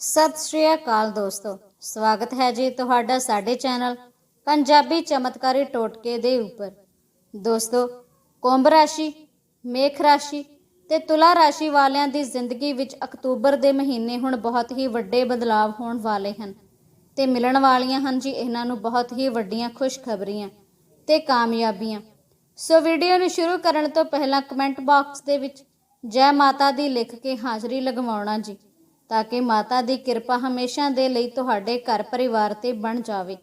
ਸਤਿ ਸ਼੍ਰੀ ਅਕਾਲ ਦੋਸਤੋ। ਸਵਾਗਤ ਹੈ ਜੀ ਤੁਹਾਡਾ ਸਾਡੇ ਚੈਨਲ ਪੰਜਾਬੀ ਚਮਤਕਾਰੀ ਟੋਟਕੇ ਦੇ ਉੱਪਰ। ਦੋਸਤੋ, ਕੁੰਭ ਰਾਸ਼ੀ, ਮੇਖ ਰਾਸ਼ੀ ਤੇ ਤੁਲਾ ਰਾਸ਼ੀ ਵਾਲਿਆਂ ਦੀ ਜ਼ਿੰਦਗੀ ਵਿੱਚ ਅਕਤੂਬਰ ਦੇ ਮਹੀਨੇ ਹੁਣ ਬਹੁਤ ਹੀ ਵੱਡੇ ਬਦਲਾਵ ਹੋਣ ਵਾਲੇ ਹਨ ਤੇ ਮਿਲਣ ਵਾਲੀਆਂ ਹਨ ਜੀ, ਇਹਨਾਂ ਨੂੰ ਬਹੁਤ ਹੀ ਵੱਡੀਆਂ ਖੁਸ਼ਖਬਰੀਆਂ ਤੇ ਕਾਮਯਾਬੀਆਂ। ਸੋ ਵੀਡੀਓ ਨੂੰ ਸ਼ੁਰੂ ਕਰਨ ਤੋਂ ਪਹਿਲਾਂ ਕਮੈਂਟ ਬਾਕਸ ਦੇ ਵਿੱਚ ਜੈ ਮਾਤਾ ਦੀ ਲਿਖ ਕੇ ਹਾਜ਼ਰੀ ਲਗਵਾਉਣਾ ਜੀ। ਤਾਂ ਕਿ ਮਾਤਾ ਦੀ ਕਿਰਪਾ ਹਮੇਸ਼ਾ ਦੇ ਲਈ ਤੁਹਾਡੇ ਘਰ ਪਰਿਵਾਰ ਤੇ ਬਣ ਜਾਵੇ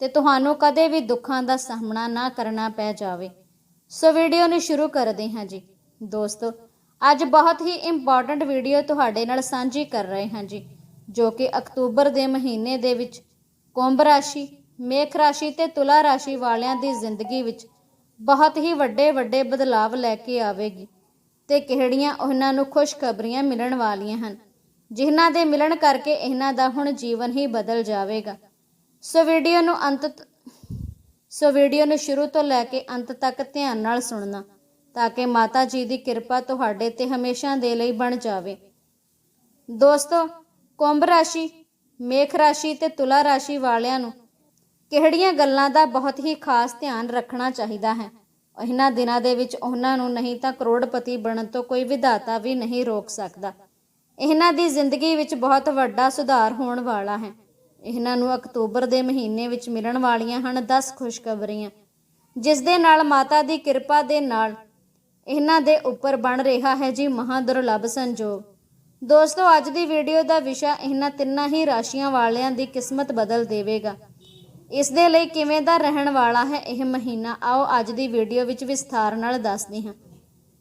ਤੇ ਤੁਹਾਨੂੰ ਕਦੇ ਵੀ ਦੁੱਖਾਂ ਦਾ ਸਾਹਮਣਾ ਨਾ ਕਰਨਾ ਪੈ ਜਾਵੇ। ਸੋ ਵੀਡੀਓ ਨੂੰ ਸ਼ੁਰੂ ਕਰਦੇ ਹਾਂ ਜੀ। ਦੋਸਤੋ, ਅੱਜ ਬਹੁਤ ਹੀ ਇੰਪੋਰਟੈਂਟ ਵੀਡੀਓ ਤੁਹਾਡੇ ਨਾਲ ਸਾਂਝੀ ਕਰ ਰਹੇ ਹਾਂ ਜੀ, ਜੋ ਕਿ ਅਕਤੂਬਰ ਦੇ ਮਹੀਨੇ ਦੇ ਵਿੱਚ ਕੁੰਭ ਰਾਸ਼ੀ, ਮੇਖ ਰਾਸ਼ੀ ਤੇ ਤੁਲਾ ਰਾਸ਼ੀ ਵਾਲਿਆਂ ਦੀ ਜ਼ਿੰਦਗੀ ਵਿੱਚ ਬਹੁਤ ਹੀ ਵੱਡੇ ਵੱਡੇ ਬਦਲਾਵ ਲੈ ਕੇ ਆਵੇਗੀ ਤੇ ਕਿਹੜੀਆਂ ਉਹਨਾਂ ਨੂੰ ਖੁਸ਼ਖਬਰੀਆਂ ਮਿਲਣ ਵਾਲੀਆਂ ਹਨ। ਜਿਨ੍ਹਾਂ ਦੇ ਮਿਲਣ ਕਰਕੇ ਇਹਨਾਂ ਦਾ ਹੁਣ ਜੀਵਨ ਹੀ ਬਦਲ ਜਾਵੇਗਾ। ਸੋ ਵੀਡੀਓ ਨੂੰ ਅੰਤ ਸੋ ਵੀਡੀਓ ਨੂੰ ਸ਼ੁਰੂ ਤੋਂ ਲੈ ਕੇ ਅੰਤ ਤੱਕ ਧਿਆਨ ਨਾਲ ਸੁਣਨਾ, ਤਾਂ ਕਿ ਮਾਤਾ ਜੀ ਦੀ ਕਿਰਪਾ ਤੁਹਾਡੇ ਤੇ ਹਮੇਸ਼ਾ ਦੇ ਲਈ ਬਣ ਜਾਵੇ। ਦੋਸਤੋ, ਕੁੰਭ ਰਾਸ਼ੀ, ਮੇਖ ਰਾਸ਼ੀ ਤੇ ਤੁਲਾ ਰਾਸ਼ੀ ਵਾਲਿਆਂ ਨੂੰ ਕਿਹੜੀਆਂ ਗੱਲਾਂ ਦਾ ਬਹੁਤ ਹੀ ਖਾਸ ਧਿਆਨ ਰੱਖਣਾ ਚਾਹੀਦਾ ਹੈ? ਇਹਨਾਂ ਦਿਨਾਂ ਦੇ ਵਿੱਚ ਉਹਨਾਂ ਨੂੰ ਨਹੀਂ ਤਾਂ ਕਰੋੜਪਤੀ ਬਣਨ ਤੋਂ ਕੋਈ ਵਿਧਾਤਾ ਵੀ ਨਹੀਂ ਰੋਕ ਸਕਦਾ। ਇਹਨਾਂ ਦੀ ਜ਼ਿੰਦਗੀ ਵਿੱਚ ਬਹੁਤ ਵੱਡਾ ਸੁਧਾਰ ਹੋਣ ਵਾਲਾ ਹੈ। ਇਹਨਾਂ ਨੂੰ ਅਕਤੂਬਰ ਦੇ ਮਹੀਨੇ ਵਿੱਚ ਮਿਲਣ ਵਾਲੀਆਂ ਹਨ 10 ਖੁਸ਼ਖਬਰੀਆਂ, ਜਿਸ ਦੇ ਨਾਲ ਮਾਤਾ ਦੀ ਕਿਰਪਾ ਦੇ ਨਾਲ ਇਹਨਾਂ ਦੇ ਉੱਪਰ ਬਣ ਰਿਹਾ ਹੈ ਜੀ ਮਹਾ ਦੁਰਲੱਭ ਸੰਜੋਗ। ਦੋਸਤੋ, ਅੱਜ ਦੀ ਵੀਡੀਓ ਦਾ ਵਿਸ਼ਾ ਇਹਨਾਂ ਤਿੰਨਾਂ ਹੀ ਰਾਸ਼ੀਆਂ ਵਾਲਿਆਂ ਦੀ ਕਿਸਮਤ ਬਦਲ ਦੇਵੇਗਾ। ਇਸ ਦੇ ਲਈ ਕਿਵੇਂ ਦਾ ਰਹਿਣ ਵਾਲਾ ਹੈ ਇਹ ਮਹੀਨਾ, ਆਓ ਅੱਜ ਦੀ ਵੀਡੀਓ ਵਿੱਚ ਵਿਸਥਾਰ ਨਾਲ ਦੱਸਦੇ ਹਾਂ।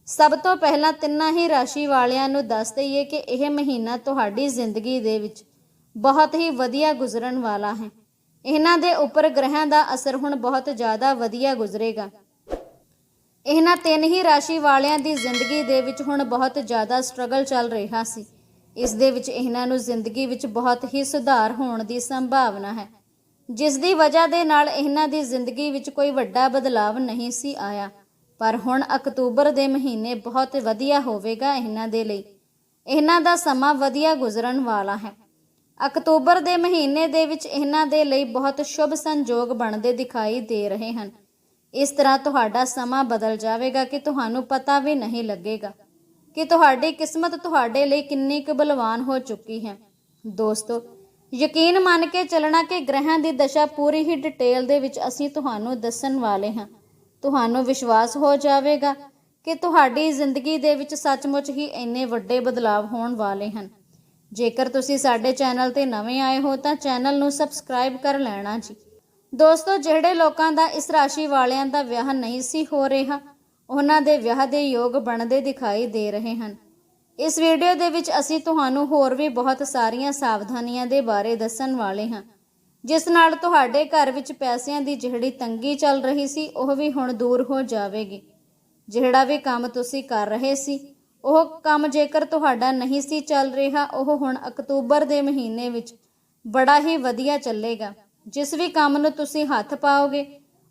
ਸਭ ਤੋਂ ਪਹਿਲਾਂ ਤਿੰਨਾਂ ਹੀ ਰਾਸ਼ੀ ਵਾਲਿਆਂ ਨੂੰ ਦੱਸ ਦਈਏ ਕਿ ਇਹ ਮਹੀਨਾ ਤੁਹਾਡੀ ਜ਼ਿੰਦਗੀ ਦੇ ਵਿੱਚ ਬਹੁਤ ਹੀ ਵਧੀਆ ਗੁਜ਼ਰਨ ਵਾਲਾ ਹੈ। ਇਹਨਾਂ ਦੇ ਉੱਪਰ ਗ੍ਰਹਿਾਂ ਦਾ ਅਸਰ ਹੁਣ ਬਹੁਤ ਜ਼ਿਆਦਾ ਵਧੀਆ ਗੁਜ਼ਰੇਗਾ। ਇਹਨਾਂ ਤਿੰਨ ਹੀ ਰਾਸ਼ੀ ਵਾਲਿਆਂ ਦੀ ਜ਼ਿੰਦਗੀ ਦੇ ਵਿੱਚ ਹੁਣ ਬਹੁਤ ਜ਼ਿਆਦਾ ਸਟਰਗਲ ਚੱਲ ਰਿਹਾ ਸੀ। ਇਸ ਦੇ ਵਿੱਚ ਇਹਨਾਂ ਨੂੰ ਜ਼ਿੰਦਗੀ ਵਿੱਚ ਬਹੁਤ ਹੀ ਸੁਧਾਰ ਹੋਣ ਦੀ ਸੰਭਾਵਨਾ ਹੈ। ਜਿਸ ਦੀ ਵਜ੍ਹਾ ਦੇ ਨਾਲ ਇਹਨਾਂ ਦੀ ਜ਼ਿੰਦਗੀ ਵਿੱਚ ਕੋਈ ਵੱਡਾ ਬਦਲਾਵ ਨਹੀਂ ਸੀ ਆਇਆ। ਪਰ ਹੁਣ ਅਕਤੂਬਰ ਦੇ ਮਹੀਨੇ ਬਹੁਤ ਵਧੀਆ ਹੋਵੇਗਾ ਇਹਨਾਂ ਦੇ ਲਈ। ਇਹਨਾਂ ਦਾ ਸਮਾਂ ਵਧੀਆ ਗੁਜ਼ਰਨ ਵਾਲਾ ਹੈ। ਅਕਤੂਬਰ ਦੇ ਮਹੀਨੇ ਦੇ ਵਿੱਚ ਇਹਨਾਂ ਦੇ ਲਈ ਬਹੁਤ ਸ਼ੁਭ ਸੰਜੋਗ ਬਣਦੇ ਦਿਖਾਈ ਦੇ ਰਹੇ ਹਨ। ਇਸ ਤਰ੍ਹਾਂ ਤੁਹਾਡਾ ਸਮਾਂ ਬਦਲ ਜਾਵੇਗਾ ਕਿ ਤੁਹਾਨੂੰ ਪਤਾ ਵੀ ਨਹੀਂ ਲੱਗੇਗਾ ਕਿ ਤੁਹਾਡੀ ਕਿਸਮਤ ਤੁਹਾਡੇ ਲਈ ਕਿੰਨੀ ਕੁ ਬਲਵਾਨ ਹੋ ਚੁੱਕੀ ਹੈ। ਦੋਸਤੋ, ਯਕੀਨ ਮੰਨ ਕੇ ਚੱਲਣਾ ਕਿ ਗ੍ਰਹਿਾਂ ਦੀ ਦਸ਼ਾ ਪੂਰੀ ਹੀ ਡਿਟੇਲ ਦੇ ਵਿੱਚ ਅਸੀਂ ਤੁਹਾਨੂੰ ਦੱਸਣ ਵਾਲੇ ਹਾਂ। ਤੁਹਾਨੂੰ ਵਿਸ਼ਵਾਸ ਹੋ ਜਾਵੇਗਾ ਕਿ ਤੁਹਾਡੀ ਜ਼ਿੰਦਗੀ ਦੇ ਵਿੱਚ ਸੱਚਮੁੱਚ ਹੀ ਇੰਨੇ ਵੱਡੇ ਬਦਲਾਵ ਹੋਣ ਵਾਲੇ ਹਨ। ਜੇਕਰ ਤੁਸੀਂ ਸਾਡੇ ਚੈਨਲ ਤੇ ਨਵੇਂ ਆਏ ਹੋ ਤਾਂ ਚੈਨਲ ਨੂੰ ਸਬਸਕ੍ਰਾਈਬ ਕਰ ਲੈਣਾ ਜੀ। ਦੋਸਤੋ, ਜਿਹੜੇ ਲੋਕਾਂ ਦਾ ਇਸ ਰਾਸ਼ੀ ਵਾਲਿਆਂ ਦਾ ਵਿਆਹ ਨਹੀਂ ਸੀ ਹੋ ਰਿਹਾ, ਉਹਨਾਂ ਦੇ ਵਿਆਹ ਦੇ ਯੋਗ ਬਣਦੇ ਦਿਖਾਈ ਦੇ ਰਹੇ ਹਨ। ਇਸ ਵੀਡੀਓ ਦੇ ਵਿੱਚ ਅਸੀਂ ਤੁਹਾਨੂੰ ਹੋਰ ਵੀ ਬਹੁਤ ਸਾਰੀਆਂ ਸਾਵਧਾਨੀਆਂ ਦੇ ਬਾਰੇ ਦੱਸਣ ਵਾਲੇ ਹਾਂ। ਜਿਸ ਨਾਲ ਤੁਹਾਡੇ ਘਰ ਵਿੱਚ ਪੈਸਿਆਂ ਦੀ ਜਿਹੜੀ ਤੰਗੀ ਚੱਲ ਰਹੀ ਸੀ, ਉਹ ਵੀ ਹੁਣ ਦੂਰ ਹੋ ਜਾਵੇਗੀ। ਜਿਹੜਾ ਵੀ ਕੰਮ ਤੁਸੀਂ ਕਰ ਰਹੇ ਸੀ, ਉਹ ਕੰਮ ਜੇਕਰ ਤੁਹਾਡਾ ਨਹੀਂ ਸੀ ਚੱਲ ਰਿਹਾ, ਉਹ ਹੁਣ ਅਕਤੂਬਰ ਦੇ ਮਹੀਨੇ ਵਿੱਚ ਬੜਾ ਹੀ ਵਧੀਆ ਚੱਲੇਗਾ। ਜਿਸ ਵੀ ਕੰਮ ਨੂੰ ਤੁਸੀਂ ਹੱਥ ਪਾਓਗੇ,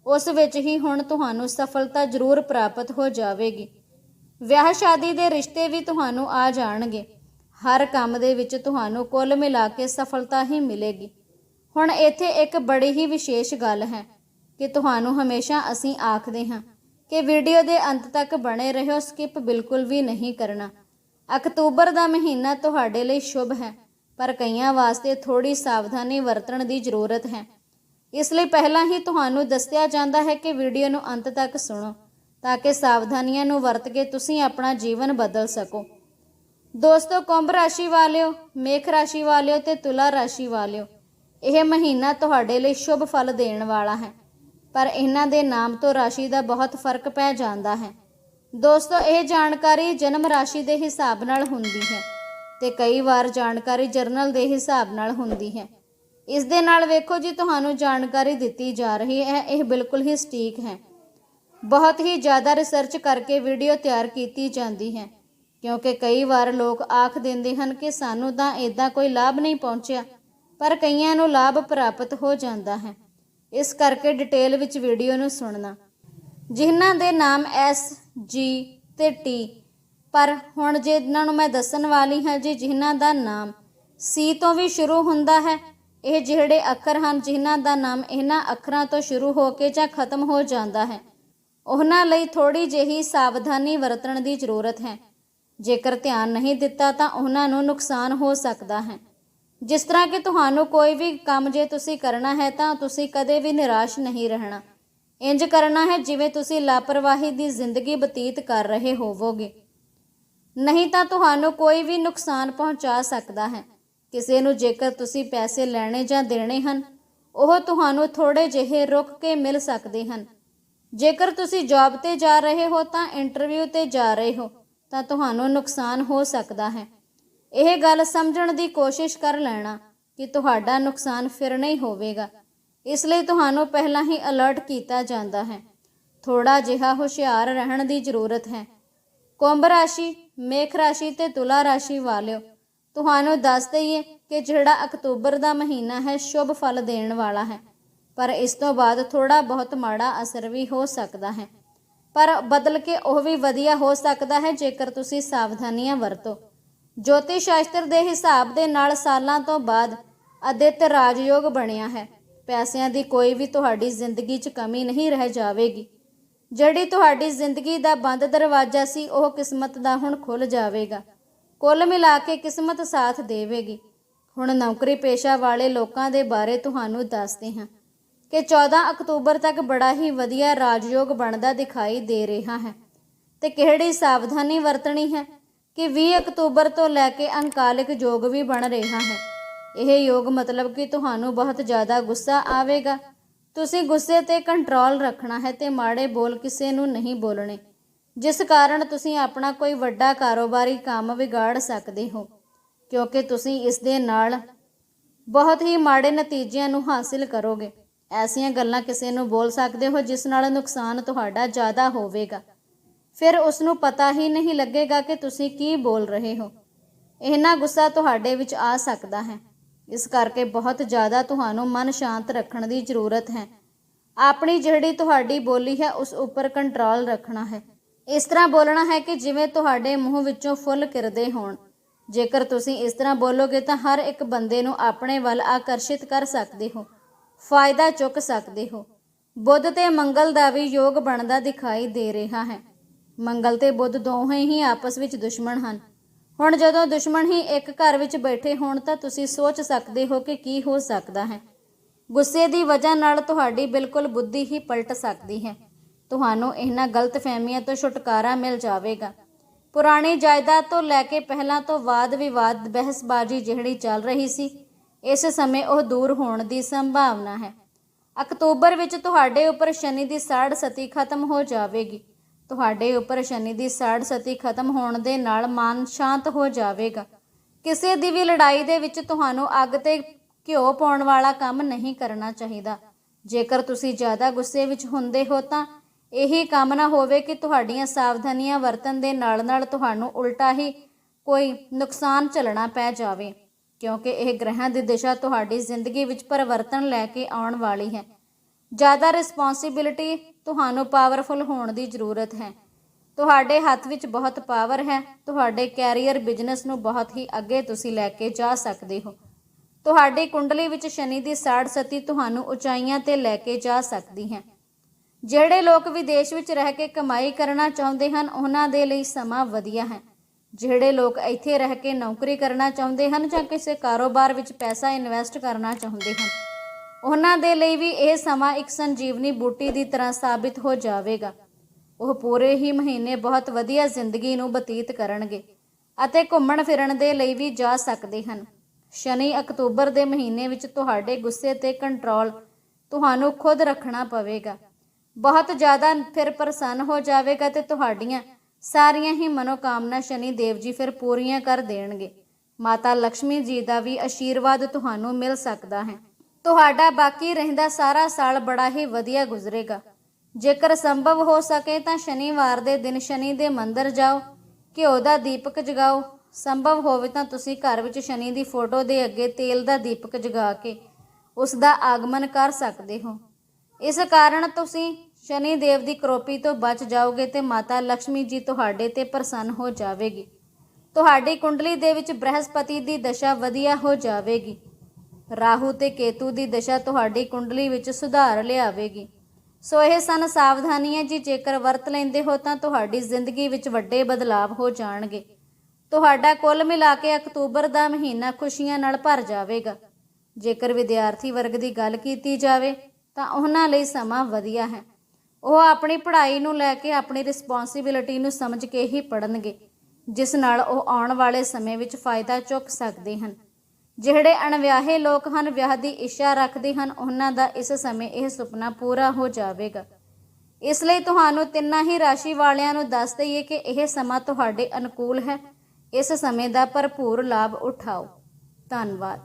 ਉਸ ਵਿੱਚ ਹੀ ਹੁਣ ਤੁਹਾਨੂੰ ਸਫਲਤਾ ਜ਼ਰੂਰ ਪ੍ਰਾਪਤ ਹੋ ਜਾਵੇਗੀ। ਵਿਆਹ ਸ਼ਾਦੀ ਦੇ ਰਿਸ਼ਤੇ ਵੀ ਤੁਹਾਨੂੰ ਆ ਜਾਣਗੇ। ਹਰ ਕੰਮ ਦੇ ਵਿੱਚ ਤੁਹਾਨੂੰ ਕੁੱਲ ਮਿਲਾ ਕੇ ਸਫਲਤਾ ਹੀ ਮਿਲੇਗੀ। ਹੁਣ ਇੱਥੇ ਇੱਕ ਬੜੀ ਹੀ ਵਿਸ਼ੇਸ਼ ਗੱਲ ਹੈ ਕਿ ਤੁਹਾਨੂੰ ਹਮੇਸ਼ਾ ਅਸੀਂ ਆਖਦੇ ਹਾਂ ਕਿ ਵੀਡੀਓ ਦੇ ਅੰਤ ਤੱਕ ਬਣੇ ਰਹੋ, ਸਕਿਪ ਬਿਲਕੁਲ ਵੀ ਨਹੀਂ ਕਰਨਾ। ਅਕਤੂਬਰ ਦਾ ਮਹੀਨਾ ਤੁਹਾਡੇ ਲਈ ਸ਼ੁਭ ਹੈ, ਪਰ ਕਈਆਂ ਵਾਸਤੇ ਥੋੜੀ ਸਾਵਧਾਨੀ ਵਰਤਣ ਦੀ ਜ਼ਰੂਰਤ ਹੈ। ਇਸ ਲਈ ਪਹਿਲਾਂ ਹੀ ਤੁਹਾਨੂੰ ਦੱਸਿਆ ਜਾਂਦਾ ਹੈ ਕਿ ਵੀਡੀਓ ਨੂੰ ਅੰਤ ਤੱਕ ਸੁਣੋ, ਤਾਂ ਕਿ ਸਾਵਧਾਨੀਆਂ ਨੂੰ ਵਰਤ ਕੇ ਤੁਸੀਂ ਆਪਣਾ ਜੀਵਨ ਬਦਲ ਸਕੋ। ਦੋਸਤੋ, ਕੁੰਭ ਰਾਸ਼ੀ ਵਾਲਿਓ, ਮੇਖ ਰਾਸ਼ੀ ਵਾਲਿਓ ਤੇ ਤੁਲਾ ਰਾਸ਼ੀ ਵਾਲਿਓ ਇਹ ਮਹੀਨਾ ਤੁਹਾਡੇ ਲਈ ਸ਼ੁਭ ਫਲ ਦੇਣ ਵਾਲਾ ਹੈ। ਪਰ ਇਹਨਾਂ ਦੇ ਨਾਮ ਤੋਂ ਰਾਸ਼ੀ ਦਾ ਬਹੁਤ ਫ਼ਰਕ ਪੈ ਜਾਂਦਾ ਹੈ। ਦੋਸਤੋ, ਇਹ ਜਾਣਕਾਰੀ ਜਨਮ ਰਾਸ਼ੀ ਦੇ ਹਿਸਾਬ ਨਾਲ ਹੁੰਦੀ ਹੈ ਤੇ ਕਈ ਵਾਰ ਜਾਣਕਾਰੀ ਜਰਨਲ ਦੇ ਹਿਸਾਬ ਨਾਲ ਹੁੰਦੀ ਹੈ। ਇਸ ਦੇ ਨਾਲ ਵੇਖੋ ਜੀ, ਤੁਹਾਨੂੰ ਜਾਣਕਾਰੀ ਦਿੱਤੀ ਜਾ ਰਹੀ ਹੈ। ਇਹ ਬਿਲਕੁਲ ਹੀ ਸਟੀਕ ਹੈ। ਬਹੁਤ ਹੀ ਜ਼ਿਆਦਾ ਰਿਸਰਚ ਕਰਕੇ ਵੀਡੀਓ ਤਿਆਰ ਕੀਤੀ ਜਾਂਦੀ ਹੈ। ਕਿਉਂਕਿ ਕਈ ਵਾਰ ਲੋਕ ਆਖ ਦਿੰਦੇ ਹਨ ਕਿ ਸਾਨੂੰ ਤਾਂ ਇਦਾਂ ਕੋਈ ਲਾਭ ਨਹੀਂ ਪਹੁੰਚਿਆ। ਪਰ ਕਈਆਂ ਨੂੰ ਲਾਭ ਪ੍ਰਾਪਤ ਹੋ ਜਾਂਦਾ ਹੈ। ਇਸ ਕਰਕੇ ਡਿਟੇਲ ਵਿੱਚ ਵੀਡੀਓ ਨੂੰ ਸੁਣਨਾ। ਜਿਨ੍ਹਾਂ ਦੇ ਨਾਮ ਐਸ, ਜੀ ਤੇ ਟੀ। ਪਰ ਹੁਣ ਜਿਹਨਾਂ ਨੂੰ ਮੈਂ ਦੱਸਣ ਵਾਲੀ ਹਾਂ ਜੀ ਜਿਨ੍ਹਾਂ ਦਾ ਨਾਮ ਸੀ ਤੋਂ ਵੀ ਸ਼ੁਰੂ ਹੁੰਦਾ ਹੈ, ਇਹ ਜਿਹੜੇ ਅੱਖਰ ਹਨ ਜਿਨ੍ਹਾਂ ਦਾ ਨਾਮ ਇਹਨਾਂ ਅੱਖਰਾਂ ਤੋਂ ਸ਼ੁਰੂ ਹੋ ਕੇ ਜਾਂ ਖਤਮ ਹੋ ਜਾਂਦਾ ਹੈ, ਉਹਨਾਂ ਲਈ ਥੋੜੀ ਜਿਹੀ ਸਾਵਧਾਨੀ ਵਰਤਣ ਦੀ ਜ਼ਰੂਰਤ ਹੈ। ਜੇਕਰ ਧਿਆਨ ਨਹੀਂ ਦਿੱਤਾ ਤਾਂ ਉਹਨਾਂ ਨੂੰ ਨੁਕਸਾਨ ਹੋ ਸਕਦਾ ਹੈ। ਜਿਸ ਤਰ੍ਹਾਂ ਕਿ ਤੁਹਾਨੂੰ ਕੋਈ ਵੀ ਕੰਮ ਜੇ ਤੁਸੀਂ ਕਰਨਾ ਹੈ ਤਾਂ ਤੁਸੀਂ ਕਦੇ ਵੀ ਨਿਰਾਸ਼ ਨਹੀਂ ਰਹਿਣਾ। ਇੰਜ ਕਰਨਾ ਹੈ ਜਿਵੇਂ ਤੁਸੀਂ ਲਾਪਰਵਾਹੀ ਦੀ ਜ਼ਿੰਦਗੀ ਬਤੀਤ ਕਰ ਰਹੇ ਹੋਵੋਗੇ। ਨਹੀਂ ਤਾਂ ਤੁਹਾਨੂੰ ਕੋਈ ਵੀ ਨੁਕਸਾਨ ਪਹੁੰਚਾ ਸਕਦਾ ਹੈ। ਕਿਸੇ ਨੂੰ ਜੇਕਰ ਤੁਸੀਂ ਪੈਸੇ ਲੈਣੇ ਜਾਂ ਦੇਣੇ ਹਨ, ਉਹ ਤੁਹਾਨੂੰ ਥੋੜੇ ਜਿਹੇ ਰੁਕ ਕੇ ਮਿਲ ਸਕਦੇ ਹਨ। ਜੇਕਰ ਤੁਸੀਂ ਜੌਬ ਤੇ ਜਾ ਰਹੇ ਹੋ ਤਾਂ ਇੰਟਰਵਿਊ ਤੇ ਜਾ ਰਹੇ ਹੋ, ਤਾਂ ਤੁਹਾਨੂੰ ਨੁਕਸਾਨ ਹੋ ਸਕਦਾ ਹੈ। ਇਹ ਗੱਲ ਸਮਝਣ ਦੀ ਕੋਸ਼ਿਸ਼ ਕਰ ਲੈਣਾ ਕਿ ਤੁਹਾਡਾ ਨੁਕਸਾਨ ਫਿਰ ਨਹੀਂ ਹੋਵੇਗਾ। ਇਸ ਲਈ ਤੁਹਾਨੂੰ ਪਹਿਲਾਂ ਹੀ ਅਲਰਟ ਕੀਤਾ ਜਾਂਦਾ ਹੈ। ਥੋੜਾ ਜਿਹਾ ਹੁਸ਼ਿਆਰ ਰਹਿਣ ਦੀ ਜ਼ਰੂਰਤ ਹੈ। ਕੁੰਭ ਰਾਸ਼ੀ, ਮੇਖ ਰਾਸ਼ੀ ਤੇ ਤੁਲਾ ਰਾਸ਼ੀ ਵਾਲਿਓ, ਤੁਹਾਨੂੰ ਦੱਸ ਦਈਏ ਕਿ ਜਿਹੜਾ ਅਕਤੂਬਰ ਦਾ ਮਹੀਨਾ ਹੈ, ਸ਼ੁਭ ਫਲ ਦੇਣ ਵਾਲਾ ਹੈ। ਪਰ ਇਸ ਤੋਂ ਬਾਅਦ ਥੋੜਾ ਬਹੁਤ ਮਾੜਾ ਅਸਰ ਵੀ ਹੋ ਸਕਦਾ ਹੈ। ਪਰ ਬਦਲ ਕੇ ਉਹ ਵੀ ਵਧੀਆ ਹੋ ਸਕਦਾ ਹੈ ਜੇਕਰ ਤੁਸੀਂ ਸਾਵਧਾਨੀਆਂ ਵਰਤੋ। ਜੋਤਿਸ਼ ਸ਼ਾਸਤਰ ਦੇ ਹਿਸਾਬ ਦੇ ਨਾਲ ਸਾਲਾਂ ਤੋਂ ਬਾਅਦ ਅਦਿੱਤ ਰਾਜਯੋਗ ਬਣਿਆ ਹੈ। ਪੈਸਿਆਂ ਦੀ ਕੋਈ ਵੀ ਤੁਹਾਡੀ ਜ਼ਿੰਦਗੀ 'ਚ ਕਮੀ ਨਹੀਂ ਰਹਿ ਜਾਵੇਗੀ। ਜਿਹੜੀ ਤੁਹਾਡੀ ਜ਼ਿੰਦਗੀ ਦਾ ਬੰਦ ਦਰਵਾਜ਼ਾ ਸੀ, ਉਹ ਕਿਸਮਤ ਦਾ ਹੁਣ ਖੁੱਲ ਜਾਵੇਗਾ। ਕੁੱਲ ਮਿਲਾ ਕੇ ਕਿਸਮਤ ਸਾਥ ਦੇਵੇਗੀ। ਹੁਣ ਨੌਕਰੀ ਪੇਸ਼ਾ ਵਾਲੇ ਲੋਕਾਂ ਦੇ ਬਾਰੇ ਤੁਹਾਨੂੰ ਦੱਸਦੇ ਹਾਂ ਕਿ 14 ਅਕਤੂਬਰ ਤੱਕ ਬੜਾ ਹੀ ਵਧੀਆ ਰਾਜਯੋਗ ਬਣਦਾ ਦਿਖਾਈ ਦੇ ਰਿਹਾ ਹੈ। ਤੇ ਕਿਹੜੀ ਸਾਵਧਾਨੀ ਵਰਤਣੀ ਹੈ? ਕਿ 20 ਅਕਤੂਬਰ ਤੋਂ ਲੈ ਕੇ ਅੰਕਾਲਿਕ ਯੋਗ ਵੀ ਬਣ ਰਿਹਾ ਹੈ। ਇਹ ਯੋਗ ਮਤਲਬ ਕਿ ਤੁਹਾਨੂੰ ਬਹੁਤ ਜ਼ਿਆਦਾ ਗੁੱਸਾ ਆਵੇਗਾ। ਤੁਸੀਂ ਗੁੱਸੇ ਤੇ ਕੰਟਰੋਲ ਰੱਖਣਾ ਹੈ ਤੇ ਮਾੜੇ ਬੋਲ ਕਿਸੇ ਨੂੰ ਨਹੀਂ ਬੋਲਣੇ। ਜਿਸ ਕਾਰਨ ਤੁਸੀਂ ਆਪਣਾ ਕੋਈ ਵੱਡਾ ਕਾਰੋਬਾਰੀ ਕੰਮ ਵਿਗਾੜ ਸਕਦੇ ਹੋ, ਕਿਉਂਕਿ ਤੁਸੀਂ ਇਸ ਦੇ ਨਾਲ ਬਹੁਤ ਹੀ ਮਾੜੇ ਨਤੀਜਿਆਂ ਨੂੰ ਹਾਸਿਲ ਕਰੋਗੇ। ਐਸੀਆਂ ਗੱਲਾਂ ਕਿਸੇ ਨੂੰ ਬੋਲ ਸਕਦੇ ਹੋ, ਜਿਸ ਨਾਲ ਨੁਕਸਾਨ ਤੁਹਾਡਾ ਜ਼ਿਆਦਾ ਹੋਵੇਗਾ। ਫਿਰ ਉਸ ਨੂੰ ਪਤਾ ਹੀ ਨਹੀਂ ਲੱਗੇਗਾ ਕਿ ਤੁਸੀਂ ਕੀ ਬੋਲ ਰਹੇ ਹੋ। ਇਹਨਾਂ ਗੁੱਸਾ ਤੁਹਾਡੇ ਵਿੱਚ ਆ ਸਕਦਾ ਹੈ। ਇਸ ਕਰਕੇ ਬਹੁਤ ਜ਼ਿਆਦਾ ਤੁਹਾਨੂੰ ਮਨ ਸ਼ਾਂਤ ਰੱਖਣ ਦੀ ਜ਼ਰੂਰਤ ਹੈ। ਆਪਣੀ ਜਿਹੜੀ ਤੁਹਾਡੀ ਬੋਲੀ ਹੈ, ਉਸ ਉੱਪਰ ਕੰਟਰੋਲ ਰੱਖਣਾ ਹੈ। ਇਸ ਤਰ੍ਹਾਂ ਬੋਲਣਾ ਹੈ ਕਿ ਜਿਵੇਂ ਤੁਹਾਡੇ ਮੂੰਹ ਵਿੱਚੋਂ ਫੁੱਲ ਕਿਰਦੇ ਹੋਣ। ਜੇਕਰ ਤੁਸੀਂ ਇਸ ਤਰ੍ਹਾਂ ਬੋਲੋਗੇ ਤਾਂ ਹਰ ਇੱਕ ਬੰਦੇ ਨੂੰ ਆਪਣੇ ਵੱਲ ਆਕਰਸ਼ਿਤ ਕਰ ਸਕਦੇ ਹੋ। ਫਾਇਦਾ ਚੁੱਕ ਸਕਦੇ ਹੋ। ਬੁੱਧ ਤੇ ਮੰਗਲ ਦਾ ਵੀ ਯੋਗ ਬਣਦਾ ਦਿਖਾਈ ਦੇ ਰਿਹਾ ਹੈ। ਮੰਗਲ ਤੇ ਬੁੱਧ ਦੋਵੇਂ ਹੀ ਆਪਸ ਵਿੱਚ ਦੁਸ਼ਮਣ ਹਨ। ਹੁਣ ਜਦੋਂ ਦੁਸ਼ਮਣ ਹੀ ਇੱਕ ਘਰ ਵਿੱਚ ਬੈਠੇ ਹੋਣ ਤਾਂ ਤੁਸੀਂ ਸੋਚ ਸਕਦੇ ਹੋ ਕਿ ਕੀ ਹੋ ਸਕਦਾ ਹੈ। ਗੁੱਸੇ ਦੀ ਵਜ੍ਹਾ ਨਾਲ ਤੁਹਾਡੀ ਬਿਲਕੁਲ ਬੁੱਧੀ ਹੀ ਪਲਟ ਸਕਦੀ ਹੈ। ਤੁਹਾਨੂੰ ਇਹਨਾਂ ਗਲਤਫਹਿਮੀਆਂ ਤੋਂ ਛੁਟਕਾਰਾ ਮਿਲ ਜਾਵੇਗਾ। ਪੁਰਾਣੀ ਜਾਇਦਾਦ ਤੋਂ ਲੈ ਕੇ ਪਹਿਲਾਂ ਤੋਂ ਵਾਦ ਵਿਵਾਦ, ਬਹਿਸਬਾਜ਼ੀ ਜਿਹੜੀ ਚੱਲ ਰਹੀ ਸੀ, ਇਸ ਸਮੇਂ ਉਹ ਦੂਰ ਹੋਣ ਦੀ ਸੰਭਾਵਨਾ ਹੈ। ਅਕਤੂਬਰ ਵਿੱਚ ਤੁਹਾਡੇ ਉੱਪਰ ਸ਼ਨੀ ਦੀ ਸਾੜ ਸਤੀ ਖਤਮ ਹੋ ਜਾਵੇਗੀ। ਤੁਹਾਡੇ ਉੱਪਰ ਸ਼ਨੀ ਦੀ ਸਾੜ ਸਤੀ ਖਤਮ ਹੋਣ ਦੇ ਨਾਲ ਮਨ ਸ਼ਾਂਤ ਹੋ ਜਾਵੇਗਾ। ਕਿਸੇ ਦੀ ਵੀ ਲੜਾਈ ਦੇ ਵਿੱਚ ਤੁਹਾਨੂੰ ਅੱਗ ਤੇ ਘਿਓ ਪਾਉਣ ਵਾਲਾ ਕੰਮ ਨਹੀਂ ਕਰਨਾ ਚਾਹੀਦਾ। ਜੇਕਰ ਤੁਸੀਂ ਜ਼ਿਆਦਾ ਗੁੱਸੇ ਵਿੱਚ ਹੁੰਦੇ ਹੋ ਤਾਂ ਇਹੀ ਕੰਮ ਨਾ ਹੋਵੇ ਕਿ ਤੁਹਾਡੀਆਂ ਸਾਵਧਾਨੀਆਂ ਵਰਤਣ ਦੇ ਨਾਲ-ਨਾਲ ਤੁਹਾਨੂੰ ਉਲਟਾ ਹੀ ਕੋਈ ਨੁਕਸਾਨ ਝੱਲਣਾ ਪੈ ਜਾਵੇ, ਕਿਉਂਕਿ ਇਹ ਗ੍ਰਹਿਾਂ ਦੀ ਦਿਸ਼ਾ ਤੁਹਾਡੀ ਜ਼ਿੰਦਗੀ ਵਿੱਚ ਪਰਿਵਰਤਨ ਲੈ ਕੇ ਆਉਣ ਵਾਲੀ ਹੈ। ਜ਼ਿਆਦਾ ਰਿਸਪੌਂਸਿਬਿਲਿਟੀ ਤੁਹਾਨੂੰ ਪਾਵਰਫੁਲ ਹੋਣ ਦੀ ਜ਼ਰੂਰਤ ਹੈ। ਤੁਹਾਡੇ ਹੱਥ ਵਿੱਚ ਬਹੁਤ ਪਾਵਰ ਹੈ। ਤੁਹਾਡੇ ਕੈਰੀਅਰ ਬਿਜ਼ਨਸ ਨੂੰ ਬਹੁਤ ਹੀ ਅੱਗੇ ਤੁਸੀਂ ਲੈ ਕੇ ਜਾ ਸਕਦੇ ਹੋ। ਤੁਹਾਡੀ ਕੁੰਡਲੀ ਵਿੱਚ ਸ਼ਨੀ ਦੀ ਸਾੜ ਸਤੀ ਤੁਹਾਨੂੰ ਉਚਾਈਆਂ ਤੇ ਲੈ ਕੇ ਜਾ ਸਕਦੀ ਹੈ। ਜਿਹੜੇ ਲੋਕ ਵਿਦੇਸ਼ ਵਿੱਚ ਰਹਿ ਕੇ ਕਮਾਈ ਕਰਨਾ ਚਾਹੁੰਦੇ ਹਨ, ਉਹਨਾਂ ਦੇ ਲਈ ਸਮਾਂ ਵਧੀਆ ਹੈ। ਜਿਹੜੇ ਲੋਕ ਇੱਥੇ ਰਹਿ ਕੇ ਨੌਕਰੀ ਕਰਨਾ ਚਾਹੁੰਦੇ ਹਨ ਜਾਂ ਕਿਸੇ ਕਾਰੋਬਾਰ ਵਿੱਚ ਪੈਸਾ ਇਨਵੈਸਟ ਕਰਨਾ ਚਾਹੁੰਦੇ ਹਨ ਉਹਨਾਂ ਦੇ ਲਈ ਵੀ ਇਹ ਸਮਾਂ ਇੱਕ ਸੰਜੀਵਨੀ ਬੂਟੀ ਦੀ ਤਰ੍ਹਾਂ ਸਾਬਿਤ ਹੋ ਜਾਵੇਗਾ। ਉਹ ਪੂਰੇ ਹੀ ਮਹੀਨੇ ਬਹੁਤ ਵਧੀਆ ਜ਼ਿੰਦਗੀ ਨੂੰ ਬਤੀਤ ਕਰਨਗੇ ਅਤੇ ਘੁੰਮਣ ਫਿਰਨ ਦੇ ਲਈ ਵੀ ਜਾ ਸਕਦੇ ਹਨ। ਸ਼ਨੀ ਅਕਤੂਬਰ ਦੇ ਮਹੀਨੇ ਵਿੱਚ ਤੁਹਾਡੇ ਗੁੱਸੇ ਤੇ ਕੰਟਰੋਲ ਤੁਹਾਨੂੰ ਖੁਦ ਰੱਖਣਾ ਪਵੇਗਾ। ਬਹੁਤ ਜ਼ਿਆਦਾ ਫਿਰ ਪ੍ਰਸੰਨ ਹੋ ਜਾਵੇਗਾ ਤੇ ਤੁਹਾਡੀਆਂ ਸਾਰੀਆਂ ਹੀ ਮਨੋਕਾਮਨਾ ਸ਼ਨੀ ਦੇਵ ਜੀ ਫਿਰ ਪੂਰੀਆਂ ਕਰ ਦੇਣਗੇ। ਮਾਤਾ ਲక్ష్ਮੀ ਜੀ ਦਾ ਵੀ ਆਸ਼ੀਰਵਾਦ ਤੁਹਾਨੂੰ ਮਿਲ ਸਕਦਾ ਹੈ। ਤੁਹਾਡਾ ਬਾਕੀ ਰਹਿੰਦਾ ਸਾਰਾ ਸਾਲ ਬੜਾ ਹੀ ਵਧੀਆ ਗੁਜ਼ਰੇਗਾ। ਜੇਕਰ ਸੰਭਵ ਹੋ ਸਕੇ ਤਾਂ ਸ਼ਨੀਵਾਰ ਦੇ ਦਿਨ ਸ਼ਨੀ ਦੇ ਮੰਦਰ ਜਾਓ, ਘਿਓ ਦਾ ਦੀਪਕ ਜਗਾਓ। ਸੰਭਵ ਹੋਵੇ ਤਾਂ ਤੁਸੀਂ ਘਰ ਵਿੱਚ ਸ਼ਨੀ ਦੀ ਫੋਟੋ ਦੇ ਅੱਗੇ ਤੇਲ ਦਾ ਦੀਪਕ ਜਗਾ ਕੇ ਉਸ ਦਾ ਆਗਮਨ ਕਰ ਸਕਦੇ ਹੋ। ਇਸ ਕਾਰਨ ਤੁਸੀਂ ਸ਼ਨੀ ਦੇਵ ਦੀ ਕਰੋਪੀ ਤੋਂ ਬਚ ਜਾਓਗੇ ਤੇ ਮਾਤਾ ਲక్ష్ਮੀ ਜੀ ਤੁਹਾਡੇ ਤੇ ਪ੍ਰਸੰਨ ਹੋ ਜਾਵੇਗੀ। ਤੁਹਾਡੀ ਕੁੰਡਲੀ ਦੇ ਵਿੱਚ ਬ੍ਰਹਸਪਤੀ ਦੀ ਦਸ਼ਾ ਵਧੀਆ ਹੋ ਜਾਵੇਗੀ। ਰਾਹੂ ਤੇ ਕੇਤੂ ਦੀ ਦਸ਼ਾ ਤੁਹਾਡੀ ਕੁੰਡਲੀ ਵਿੱਚ ਸੁਧਾਰ ਲਿਆਵੇਗੀ। ਸੋ ਇਹ ਸਨ ਸਾਵਧਾਨੀਆਂ ਜੀ, ਜੇਕਰ ਵਰਤ ਲੈਂਦੇ ਹੋ ਤਾਂ ਤੁਹਾਡੀ ਜ਼ਿੰਦਗੀ ਵਿੱਚ ਵੱਡੇ ਬਦਲਾਵ ਹੋ ਜਾਣਗੇ। ਤੁਹਾਡਾ ਕੁੱਲ ਮਿਲਾ ਕੇ ਅਕਤੂਬਰ ਦਾ ਮਹੀਨਾ ਖੁਸ਼ੀਆਂ ਨਾਲ ਭਰ ਜਾਵੇਗਾ। ਜੇਕਰ ਵਿਦਿਆਰਥੀ ਵਰਗ ਦੀ ਗੱਲ ਕੀਤੀ ਜਾਵੇ ਤਾਂ ਉਹਨਾਂ ਲਈ ਸਮਾਂ ਵਧੀਆ ਹੈ। ਉਹ ਆਪਣੀ ਪੜ੍ਹਾਈ ਨੂੰ ਲੈ ਕੇ ਆਪਣੀ ਰਿਸਪੌਂਸਿਬਿਲਟੀ ਨੂੰ ਸਮਝ ਕੇ ਹੀ ਪੜ੍ਹਨਗੇ, ਜਿਸ ਨਾਲ ਉਹ ਆਉਣ ਵਾਲੇ ਸਮੇਂ ਵਿੱਚ ਫਾਇਦਾ ਚੁੱਕ ਸਕਦੇ ਹਨ। ਜਿਹੜੇ ਅਣਵਿਆਹੇ ਲੋਕ ਹਨ, ਵਿਆਹ ਦੀ ਇੱਛਾ ਰੱਖਦੇ ਹਨ, ਉਹਨਾਂ ਦਾ ਇਸ ਸਮੇਂ ਇਹ ਸੁਪਨਾ ਪੂਰਾ ਹੋ ਜਾਵੇਗਾ। ਇਸ ਲਈ ਤੁਹਾਨੂੰ ਤਿੰਨਾਂ ਹੀ ਰਾਸ਼ੀ ਵਾਲਿਆਂ ਨੂੰ ਦੱਸ ਦਈਏ ਕਿ ਇਹ ਸਮਾਂ ਤੁਹਾਡੇ ਅਨੁਕੂਲ ਹੈ। ਇਸ ਸਮੇਂ ਦਾ ਭਰਪੂਰ ਲਾਭ ਉਠਾਓ। ਧੰਨਵਾਦ।